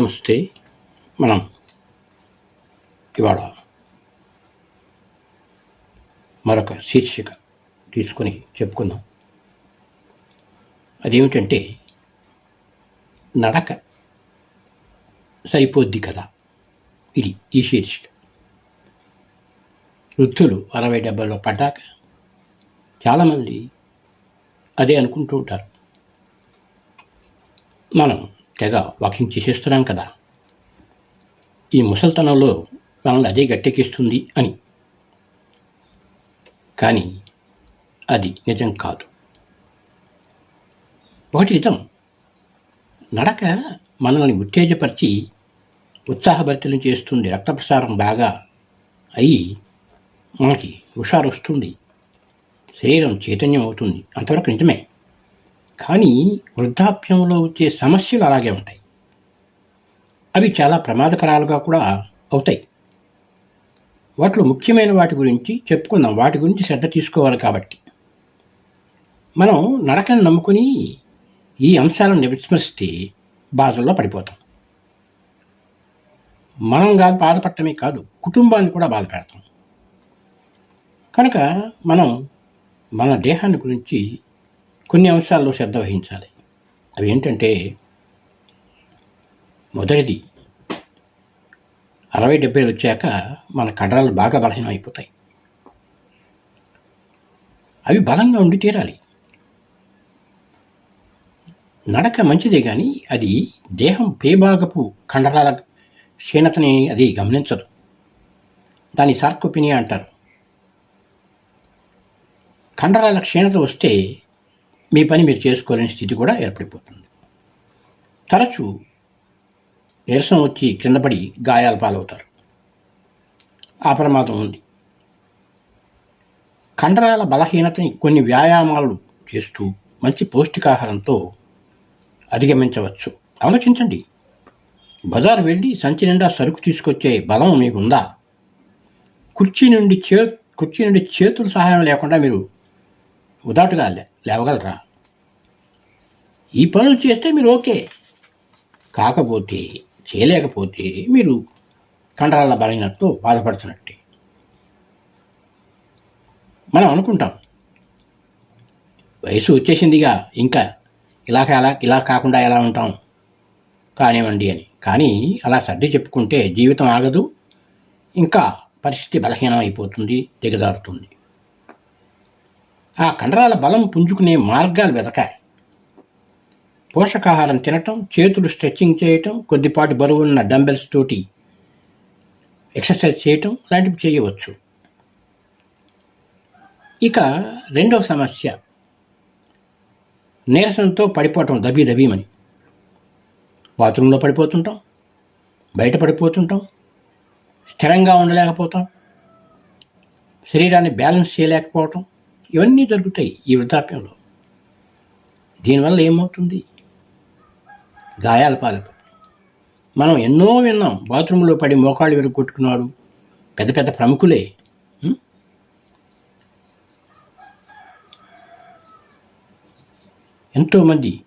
నమస్తే. మనం ఇవాళ మరొక శీర్షిక తీసుకొని చెప్పుకుందాం. అదేమిటంటే నడక సరిపోద్ది కదా? ఇది ఈ శీర్షిక. వృద్ధులు అరవై డెబ్బైలో పడ్డాక చాలామంది అదే అనుకుంటూ ఉంటారు. మనం తెగ వాకింగ్ చేసేస్తున్నాం కదా. ఈ ముసల్తనంలో మనల్ని అదే గట్టెక్కిస్తుంది అని. కానీ అది నిజం కాదు. ఒకటి నిజం. నడక మనల్ని ఉత్తేజపరిచి ఉత్సాహభరితలు చేస్తుంది రక్త ప్రసారం బాగా అయ్యి మనకి హుషారు వస్తుంది శరీరం చైతన్యం అవుతుంది. అంతవరకు నిజమే. కానీ వృద్ధాప్యంలో వచ్చే సమస్యలు అలాగే ఉంటాయి. అవి చాలా ప్రమాదకరాలుగా కూడా అవుతాయి. వాటిలో ముఖ్యమైన వాటి గురించి చెప్పుకుందాం. వాటి గురించి శ్రద్ధ తీసుకోవాలి కాబట్టి. మనం నడకను నమ్ముకుని ఈ అంశాలను విస్మరిస్తే బాధల్లో పడిపోతాం. మనం కాదు బాధపడటమే కాదు కుటుంబాన్ని కూడా బాధ పెడతాం. కనుక మనం మన దేహాన్ని గురించి కొన్ని అంశాల్లో శ్రద్ధ వహించాలి. అవి ఏంటంటే మొదటిది అరవై డెబ్బైలు వచ్చాక మన కండరాలు బాగా బలహీనం అయిపోతాయి అవి బలంగా ఉండి తీరాలి. నడక మంచిదే కానీ అది దేహం పేభాగపు కండరాల క్షీణతని అది గమనించదు. దాని సార్కోపినియా అంటారు. కండరాల క్షీణత వస్తే మీ పని మీరు చేసుకోలేని స్థితి కూడా ఏర్పడిపోతుంది. తరచూ నీరసం వచ్చి కిందపడి గాయాల పాలవుతారు. ఆ ప్రమాదం ఉంది. కండరాల బలహీనతని కొన్ని వ్యాయామాలు చేస్తూ మంచి పౌష్టికాహారంతో అధిగమించవచ్చు. ఆలోచించండి. బజార్ వెళ్ళి సంచి నిండా సరుకు తీసుకొచ్చే బలం మీకుందా? కుర్చీ నుండి చే కుర్చీ నుండి చేతుల సహాయం లేకుండా మీరు ఉదాటుగా లేవగలరా? ఈ పనులు చేస్తే మీరు ఓకే. కాకపోతే చేయలేకపోతే మీరు కండరాల బలైనట్టు బాధపడుతున్నట్టే. మనం అనుకుంటాం. వయసు వచ్చేసిందిగా ఇంకా ఇలా ఎలా ఇలా కాకుండా ఎలా ఉంటాం? కానివ్వండి అని. కానీ అలా సర్ది చెప్పుకుంటే జీవితం ఆగదు. ఇంకా పరిస్థితి బలహీనం అయిపోతుంది దిగజారుతుంది. ఆ కండరాల బలం పుంజుకునే మార్గాలు వెతకాలి. పోషకాహారం తినటం చేతులు స్ట్రెచ్చింగ్ చేయటం కొద్దిపాటి బరువున్న డంబెల్స్ తోటి ఎక్సర్సైజ్ చేయటం లాంటివి చేయవచ్చు. ఇక రెండవ సమస్య. నీరసంతో పడిపోవటం దబీ దబీమని బాత్రూంలో పడిపోతుంటాం బయట పడిపోతుంటాం స్థిరంగా ఉండలేకపోతాం శరీరాన్ని బ్యాలెన్స్ చేయలేకపోవటం ఇవన్నీ జరుగుతాయి ఈ వృద్ధాప్యంలో. దీనివల్ల ఏమవుతుంది? గాయాల పాలపు. మనం ఎన్నో విన్నాం బాత్రూంలో పడి మోకాళ్ళు విరగొట్టుకున్నాడు పెద్ద పెద్ద ప్రముఖులే. ఎంతోమంది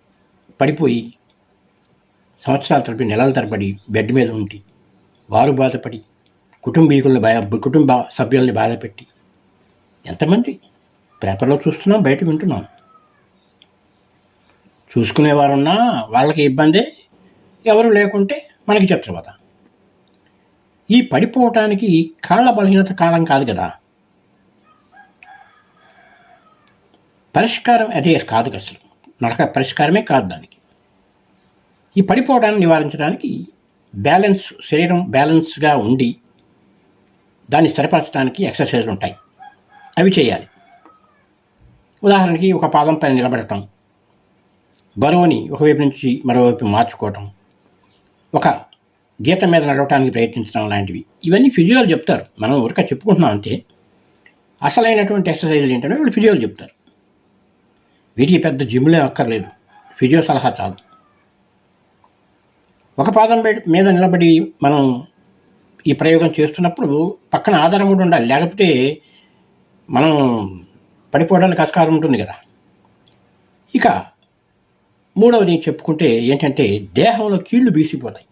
పడిపోయి సంవత్సరాల తరపు నెలల తరబడి బెడ్ మీద ఉండి వారు బాధపడి కుటుంబీకులను భయ కుటుంబ సభ్యుల్ని బాధపెట్టి ఎంతమంది పేపర్లో చూస్తున్నాం బయట వింటున్నాం. చూసుకునేవారున్నా వాళ్ళకి ఇబ్బందే ఎవరు లేకుంటే మనకి చిత్రవత ఈ పడిపోవటానికి కాళ్ళ బలహీనత కాలం కాదు కదా. పరిష్కారం అదే కాదు అసలు. నడక పరిష్కారమే కాదు దానికి. ఈ పడిపోవడాన్ని నివారించడానికి బ్యాలెన్స్ శరీరం బ్యాలెన్స్గా ఉండి దాన్ని స్థిరపరచడానికి ఎక్సర్సైజ్లు ఉంటాయి. అవి చేయాలి. ఉదాహరణకి ఒక పాదం పైన నిలబడటం. బరువుని ఒకవైపు నుంచి మరోవైపు మార్చుకోవటం. ఒక గీత మీద నడవటానికి ప్రయత్నించడం లాంటివి. ఇవన్నీ ఫిజియోలు చెప్తారు. మనం ఊరిక చెప్పుకుంటున్నాం అంతే. అసలైనటువంటి ఎక్సర్సైజులు ఏంటంటే వాళ్ళు ఫిజియోలు చెప్తారు. వీటికి పెద్ద జిమ్లే అక్కర్లేదు. ఫిజియో సలహా చాలు. ఒక పాదం మీద నిలబడి మనం ఈ ప్రయోగం చేస్తున్నప్పుడు పక్కన ఆధారం కూడా ఉండాలి. లేకపోతే మనం పడిపోవడానికి ఆస్కారం ఉంటుంది కదా. ఇక మూడవది చెప్పుకుంటే ఏంటంటే దేహంలో కీళ్ళు బీసిపోతాయి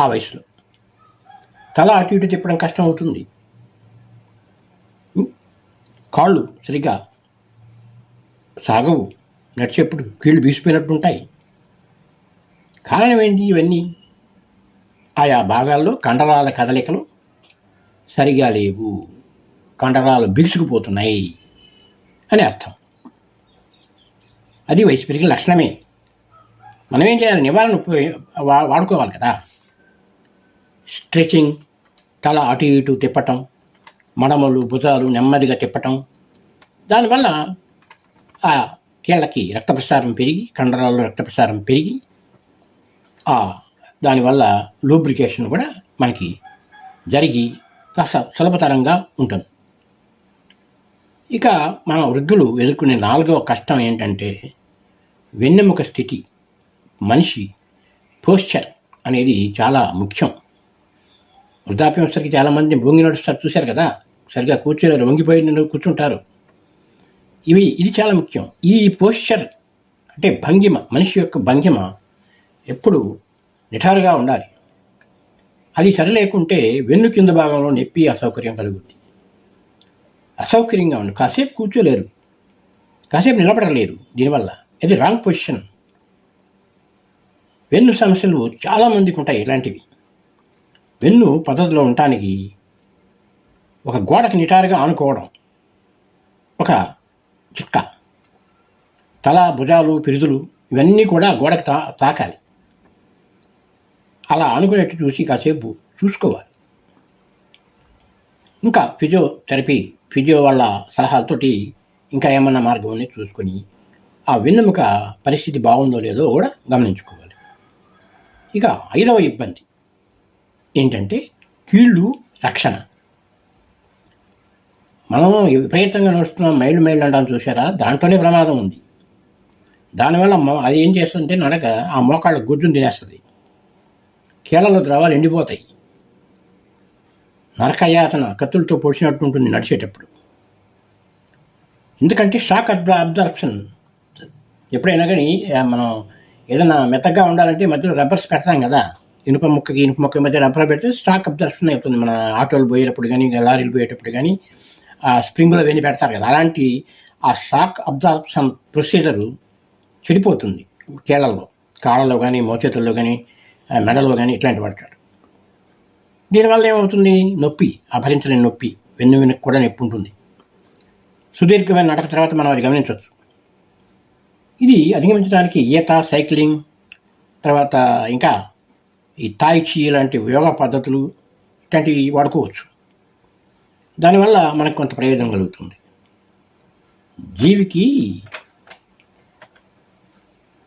ఆ వయసులో. తల అటు ఇటు తిప్పడం కష్టం అవుతుంది. కాళ్ళు సరిగ్గా సాగవు. నడిచేప్పుడు కీళ్ళు బీసిపోయినట్టు ఉంటాయి. కారణం ఏంటి ఇవన్నీ? ఆయా భాగాల్లో కండరాల కదలికలు సరిగా లేవు. కండరాలు బిగుసుకుపోతున్నాయి అని అర్థం. అది వయసు పెరిగిన లక్షణమే. మనం ఏం చేయాలి? నివారణ వా- వాడుకోవాలి కదా. స్ట్రెచింగ్ తల అటు ఇటు తిప్పటం మడమలు భుజాలు నెమ్మదిగా తిప్పటం. దానివల్ల ఆ కీళ్ళకి రక్త ప్రసారం పెరిగి కండరాల్లో రక్త ప్రసారం పెరిగి ఆ దానివల్ల లూబ్రికేషన్ కూడా మనకి జరిగి కాస్త సులభతరంగా ఉంటుంది. ఇక మన వృద్ధులు ఎదుర్కొనే నాలుగవ కష్టం ఏంటంటే వెన్నెముక స్థితి మనిషి పోస్చర్ అనేది చాలా ముఖ్యం. వృద్ధాప్యం వచ్చేసరికి చాలామంది భూంగి నడుస్తారు చూశారు కదా? సరిగా కూర్చోలేరు వంగిపోయి కూర్చుంటారు. ఇవి ఇది చాలా ముఖ్యం. ఈ పోస్చర్ అంటే భంగిమ మనిషి యొక్క భంగిమ ఎప్పుడు నిఠారుగా ఉండాలి. అది సరి లేకుంటే వెన్ను కింద భాగంలో నొప్పి అసౌకర్యం కలుగుద్ది. అసౌకర్యంగా ఉంది కాసేపు కూర్చోలేరు. కాసేపు నిలబడలేరు. దీనివల్ల ఇది రాంగ్ పొజిషన్ వెన్ను సమస్యలు చాలామందికి ఉంటాయి ఇలాంటివి. వెన్ను పద్ధతిలో ఉండటానికి ఒక గోడకు నిటారుగా ఆనుకోవడం ఒక చిట్కా తల భుజాలు పిరుదులు ఇవన్నీ కూడా గోడకు తా తాకాలి. అలా అనుకునేట్టు చూసి కాసేపు చూసుకోవాలి. ఇంకా ఫిజియోథెరపీ ఫిజియో వాళ్ళ సలహాలతోటి ఇంకా ఏమన్నా మార్గం ఉంది చూసుకొని ఆ వెన్నెముక పరిస్థితి బాగుందో లేదో కూడా గమనించుకోవాలి. ఇక ఐదవ ఇబ్బంది ఏంటంటే కీళ్ళు రక్షణ. మనం విపరీతంగా నడుస్తున్నాం మైళ్ళు మైళ్ళు అంటాం చూసారా దాంట్లోనే ప్రమాదం ఉంది. దానివల్ల అది ఏం చేస్తుందంటే నడక ఆ మోకాళ్ళ గుజ్జును తినేస్తుంది. కీళ్ళలో ద్రవాలు ఎండిపోతాయి. నరకయాతన కత్తులతో పొడిచినట్టు ఉంటుంది నడిచేటప్పుడు. ఎందుకంటే షాక్ అబ్జ అబ్జర్ప్షన్ ఎప్పుడైనా కానీ మనం ఏదైనా మెత్తగా ఉండాలంటే మధ్యలో రబ్బర్స్ పెడతాం కదా. ఇనుప ముక్కకి ఇనుప ముక్క మధ్య రబ్బర్ పెడితే స్టాక్ అబ్జర్ప్షన్ అవుతుంది. మన ఆటోలు పోయేటప్పుడు కానీ లారీలు పోయేటప్పుడు కానీ ఆ స్ప్రింగులు అవన్నీ పెడతారు కదా. అలాంటి ఆ షాక్ అబ్జర్ప్షన్ ప్రొసీజరు చెడిపోతుంది కేళ్ళల్లో కాళ్ళలో కానీ మోచేతుల్లో కానీ మెడలో కానీ ఇట్లాంటి పడతాడు దీనివల్ల ఏమవుతుంది? నొప్పి అభరించలేని నొప్పి వెన్ను వెనుక కూడా నొప్పి ఉంటుంది. సుదీర్ఘమైన నడక తర్వాత మనం అది గమనించవచ్చు. ఇది అధిగమించడానికి ఈత సైక్లింగ్ తర్వాత ఇంకా ఈ తాయిచి లాంటి యోగా పద్ధతులు ఇట్లాంటివి వాడుకోవచ్చు. దానివల్ల మనకు కొంత ప్రయోజనం కలుగుతుంది. జీవికి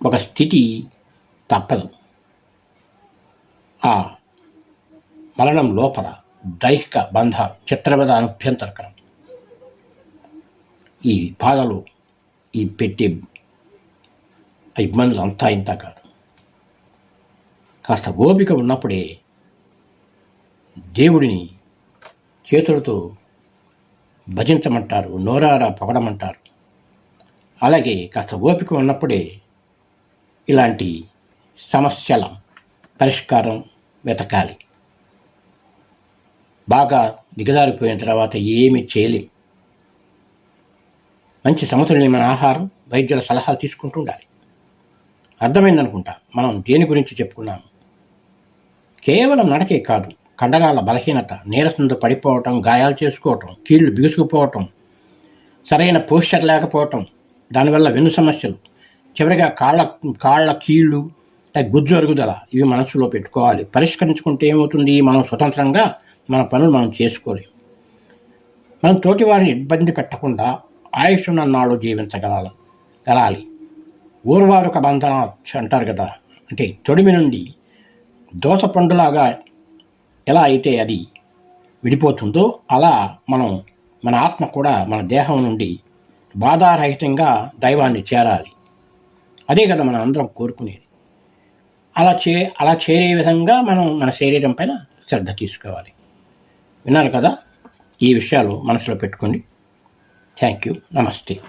ఒక స్థితి తప్పదు. ఆ మరణం లోపల దైహిక బంధాలు చిత్రవద అభ్యంతరకరం. ఈ బాధలు ఈ పెట్టే ఆ ఇబ్బందులు అంతా ఇంత కాదు. కాస్త ఓపిక ఉన్నప్పుడే దేవుడిని చేతులతో భజించమంటారు నోరారా పొగడమంటారు. అలాగే కాస్త ఓపిక ఉన్నప్పుడే ఇలాంటి సమస్యల పరిష్కారం వెతకాలి. బాగా దిగజారిపోయిన తర్వాత ఏమి చేయలేం. మంచి సమతుల్యమైన ఆహారం వైద్యుల సలహాలు తీసుకుంటూ ఉండాలి. అర్థమైందనుకుంటా. మనం దేని గురించి చెప్పుకున్నాము? కేవలం నడకే కాదు కండరాల బలహీనత నీరసంతో పడిపోవటం గాయాలు చేసుకోవటం కీళ్ళు బిగుసుకుపోవటం సరైన పోస్చర్ లేకపోవటం దానివల్ల వెన్ను సమస్యలు చివరిగా కాళ్ళ కాళ్ళ కీళ్ళు గుజ్జు అరుగుదల ఇవి మనసులో పెట్టుకోవాలి. పరిష్కరించుకుంటే ఏమవుతుంది? మనం స్వతంత్రంగా మన పనులు మనం చేసుకోలేం. మనం తోటి వారిని ఇబ్బంది పెట్టకుండా ఆయుష్ ఉన్న నాళ్ళు జీవించగలం గలాలి. ఊర్వారుక బంధన అంటారు కదా. అంటే తొడిమి నుండి దోస పండులాగా ఎలా అయితే అది విడిపోతుందో అలా మనం మన ఆత్మ కూడా మన దేహం నుండి బాధారహితంగా దైవాన్ని చేరాలి. అదే కదా మనం అందరం కోరుకునేది. అలా చే అలా చేరే విధంగా మనం మన శరీరం పైన శ్రద్ధ తీసుకోవాలి. విన్నారు కదా? ఈ విషయాలు మనసులో పెట్టుకోండి. థ్యాంక్ యూ నమస్తే